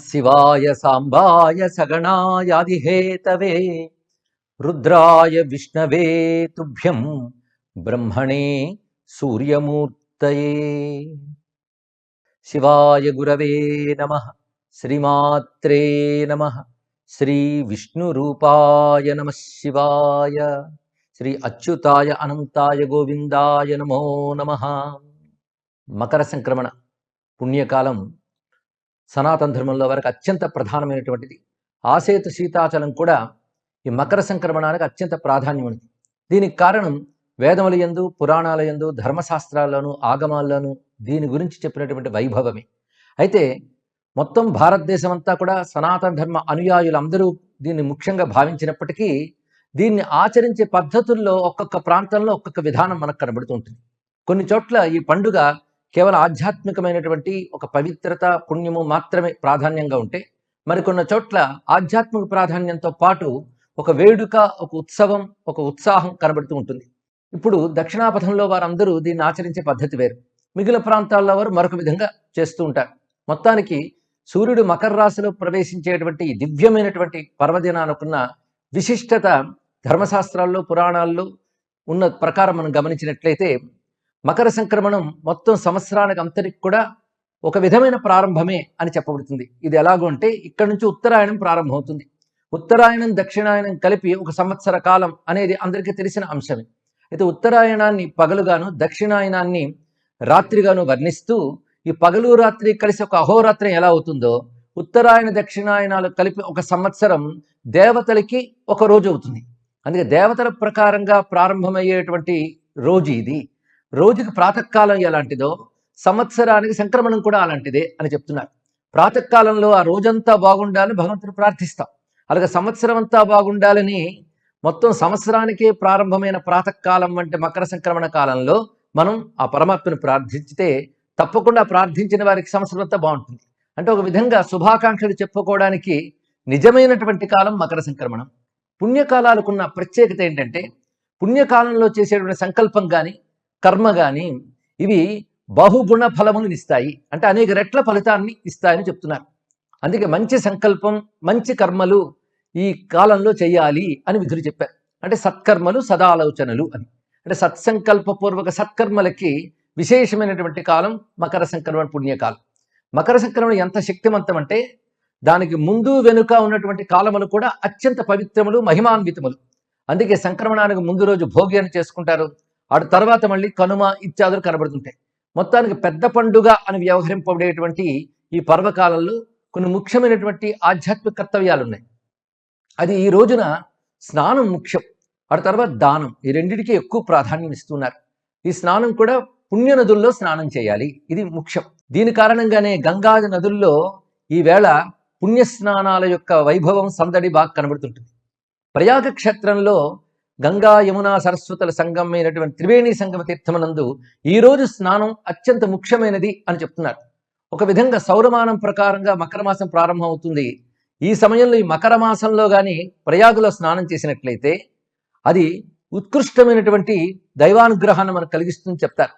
శివాయ సాంబాయ సగణాయాదిహేతవే రుద్రాయ విష్ణవే తుభ్యం బ్రహ్మణే సూర్యమూర్తయే శివాయ గురవే నమ శ్రీమాత్రే నమ శ్రీ విష్ణురూపాయ నమ శివాయ శ్రీ అచ్యుతాయ అనంతాయ గోవిందాయ నమో నమ మకర సంక్రమణ పుణ్యకాలం సనాతన ధర్మంలో వరకు అత్యంత ప్రధానమైనటువంటిది. ఆసేతు శీతాచలం కూడా ఈ మకర సంక్రమణానికి అత్యంత ప్రాధాన్యమైనది. దీనికి కారణం వేదముల యందు పురాణాల యందు ధర్మశాస్త్రాల్లోనూ ఆగమాల్లోనూ దీని గురించి చెప్పినటువంటి వైభవమే. అయితే మొత్తం భారతదేశం అంతా కూడా సనాతన ధర్మ అనుయాయులందరూ దీన్ని ముఖ్యంగా భావించినప్పటికీ దీన్ని ఆచరించే పద్ధతుల్లో ఒక్కొక్క ప్రాంతంలో ఒక్కొక్క విధానం మనకు కనబడుతూ ఉంటుంది. కొన్ని చోట్ల ఈ పండుగ కేవలం ఆధ్యాత్మికమైనటువంటి ఒక పవిత్రత పుణ్యము మాత్రమే ప్రాధాన్యంగా ఉంటే మరికొన్న చోట్ల ఆధ్యాత్మిక ప్రాధాన్యంతో పాటు ఒక వేడుక ఒక ఉత్సవం ఒక ఉత్సాహం కనబడుతూ ఉంటుంది. ఇప్పుడు దక్షిణాపథంలో వారందరూ దీన్ని ఆచరించే పద్ధతి వేరు. మిగిలిన ప్రాంతాల్లో వారు మరొక విధంగా చేస్తూ ఉంటారు. మొత్తానికి సూర్యుడు మకర రాశిలో ప్రవేశించేటువంటి దివ్యమైనటువంటి పర్వదినానుకున్న విశిష్టత ధర్మశాస్త్రాల్లో పురాణాల్లో ఉన్న ప్రకారం మనం గమనించినట్లయితే మకర సంక్రమణం మొత్తం సంవత్సరానికి అంతటికి కూడా ఒక విధమైన ప్రారంభమే అని చెప్పబడుతుంది. ఇది ఎలాగో అంటే ఇక్కడ నుంచి ఉత్తరాయణం ప్రారంభమవుతుంది. ఉత్తరాయణం దక్షిణాయనం కలిపి ఒక సంవత్సర కాలం అనేది అందరికీ తెలిసిన అంశమే. అయితే ఉత్తరాయణాన్ని పగలుగాను దక్షిణాయనాన్ని రాత్రిగాను వర్ణిస్తూ ఈ పగలు రాత్రి కలిసి ఒక అహోరాత్రం ఎలా అవుతుందో ఉత్తరాయణ దక్షిణాయనాలు కలిపి ఒక సంవత్సరం దేవతలకి ఒక రోజు అవుతుంది. అందుకే దేవతల ప్రకారంగా ప్రారంభమయ్యేటువంటి రోజు ఇది. రోజుకి ప్రాతకాలం ఎలాంటిదో సంవత్సరానికి సంక్రమణం కూడా అలాంటిదే అని చెప్తున్నారు. ప్రాతకాలంలో ఆ రోజంతా బాగుండాలని భగవంతుని ప్రార్థిస్తాం. అలాగే సంవత్సరం అంతా బాగుండాలని మొత్తం సంవత్సరానికే ప్రారంభమైన ప్రాతకాలం వంటి మకర సంక్రమణ కాలంలో మనం ఆ పరమాత్మను ప్రార్థించితే తప్పకుండా ప్రార్థించిన వారికి సంవత్సరం అంతా బాగుంటుంది. అంటే ఒక విధంగా శుభాకాంక్షలు చెప్పుకోవడానికి నిజమైనటువంటి కాలం మకర సంక్రమణం. పుణ్యకాలాలకున్న ప్రత్యేకత ఏంటంటే పుణ్యకాలంలో చేసేటువంటి సంకల్పం కానీ కర్మ కానీ ఇవి బహుగుణ ఫలములను ఇస్తాయి. అంటే అనేక రెట్ల ఫలితాన్ని ఇస్తాయని చెప్తున్నారు. అందుకే మంచి సంకల్పం మంచి కర్మలు ఈ కాలంలో చేయాలి అని విధులు చెప్పారు. అంటే సత్కర్మలు సదాలోచనలు అని. అంటే సత్సంకల్పపూర్వక సత్కర్మలకి విశేషమైనటువంటి కాలం మకర సంక్రమణ పుణ్యకాలం. మకర సంక్రమణ ఎంత శక్తివంతం అంటే దానికి ముందు వెనుక ఉన్నటువంటి కాలములు కూడా అత్యంత పవిత్రములు మహిమాన్వితములు. అందుకే సంక్రమణానికి ముందు రోజు భోగి అని చేసుకుంటారు. అటు తర్వాత మళ్ళీ కనుమ ఇత్యాదులు కనబడుతుంటాయి. మొత్తానికి పెద్ద పండుగ అని వ్యవహరింపబడేటువంటి ఈ పర్వకాలంలో కొన్ని ముఖ్యమైనటువంటి ఆధ్యాత్మిక కర్తవ్యాలు ఉన్నాయి అది ఈ రోజున స్నానం ముఖ్యం ఆ తర్వాత దానం ఈ రెండింటికి ఎక్కువ ప్రాధాన్యం ఇస్తున్నారు. ఈ స్నానం కూడా పుణ్య నదుల్లో స్నానం చేయాలి ఇది ముఖ్యం. దీని కారణంగానే గంగాది నదుల్లో ఈవేళ పుణ్య స్నానాల యొక్క వైభవం సందడి బాగా కనబడుతుంటుంది. ప్రయాగ క్షేత్రంలో గంగా యమున సరస్వతుల సంగమైనటువంటి త్రివేణి సంగమ తీర్థమనందు ఈ రోజు స్నానం అత్యంత ముఖ్యమైనది అని చెప్తున్నారు. ఒక విధంగా సౌరమానం ప్రకారంగా మకర మాసం ప్రారంభం అవుతుంది. ఈ సమయంలో ఈ మకర మాసంలో కానీ ప్రయాగులో స్నానం చేసినట్లయితే అది ఉత్కృష్టమైనటువంటి దైవానుగ్రహాన్ని మనకు కలిగిస్తుందని చెప్తారు.